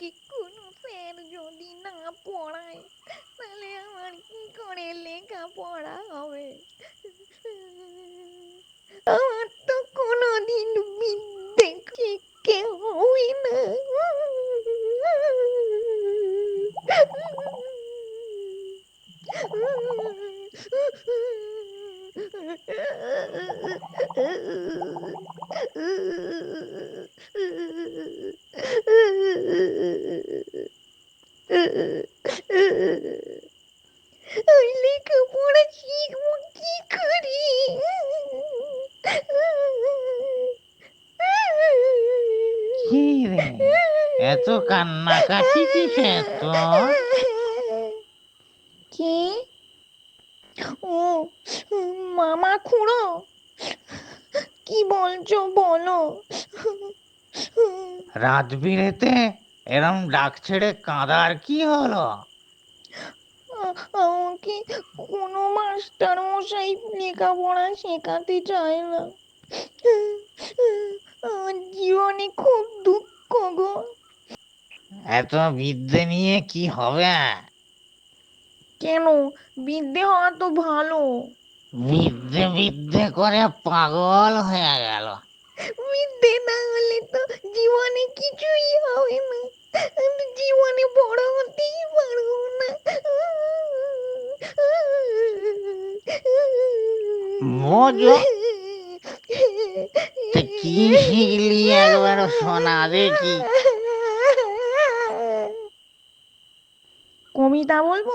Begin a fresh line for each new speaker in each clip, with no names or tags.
আমাকে কোনো স্যার যদি না পড়ায় তাহলে আমার কি করে লেখা পড়া হবে আমার তো কোনোদিন বিদ্যে শিখে হবে না আমি লেখাপড়া শিখব কি করে?
কি রে? এত কান্নাকাটি কিসে তোর?
কে? ও মামা খুড়ো? কি বলছো বলো?
রাত বিরেতে এরম ডাক ছেড়ে কাঁদার কি হলো?
আমাকে কোনো মাস্টার মশাই লেখাপড়া শেখাতে চায় না। আমার জীবনে খুব দুঃখ গো।
এত বিদ্যে নিয়ে কি হবে?
কেন? বিদ্যে হওয়া তো ভালো।
বিদ্যে বিদ্যে করে পাগল হয়ে গেল।
বিদ্যে না হলে তো জীবনে কিছুই হবে না আমি জীবনে বড় হতেই পারব না
তা কি শিখলি একবার শোনা দেখি।
কবিতা বলব?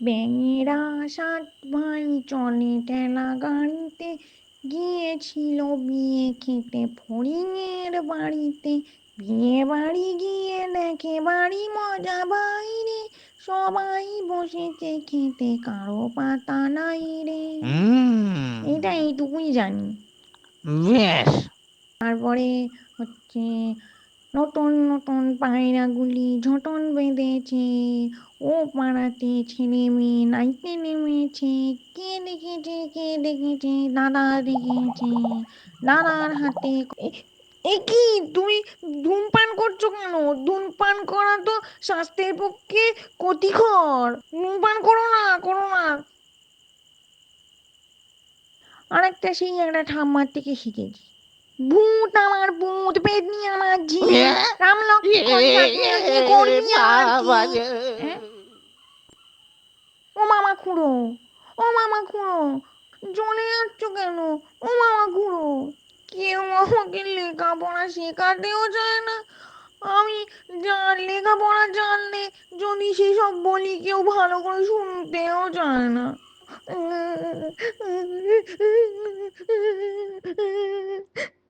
ব্যাঙেরা সাত ভাই চলে টেলা গাড়িতে গিয়েছিল বিয়ে খেতে। ফড়িংয়ের বাড়িতে বিয়ে বাড়ি গিয়ে দেখে বাড়ি মজা বাইরে। সবাই বসেছে খেতে কারও পাতা নাই রে। এটা এইটুকুই জানি।
বেশ।
তারপরে হচ্ছে নতুন নতুন পায়রাগুলি ঝটন বেঁধেছে। ও পাড়াতে ছেলে মেয়ে নাইতে নেমেছে। কে দেখেছে কে দেখেছে দাদা দেখেছে। দাদার হাতে এ- কি? তুমি ধূমপান করছ কেন? ধূমপান করা তো স্বাস্থ্যের পক্ষে ক্ষতিকর। ধূমপান করো না করো না। আর একটা সেই একটা ঠাম্মার থেকে শিখেছি। ভূত আমার ভূত পেতনি আমার ঝি? হ্যাঁ? ও মামা খুড়ো ও মামা খুড়ো জ্বলে যাচ্ছ কেন? ও মামা খুড়ো। কেউ আমাকে লেখাপড়া শেখাতেও চায় না। আমি যা লেখাপড়া জানলে যদি সেসব বলি কেউ ভালো করে শুনতেও চায় না।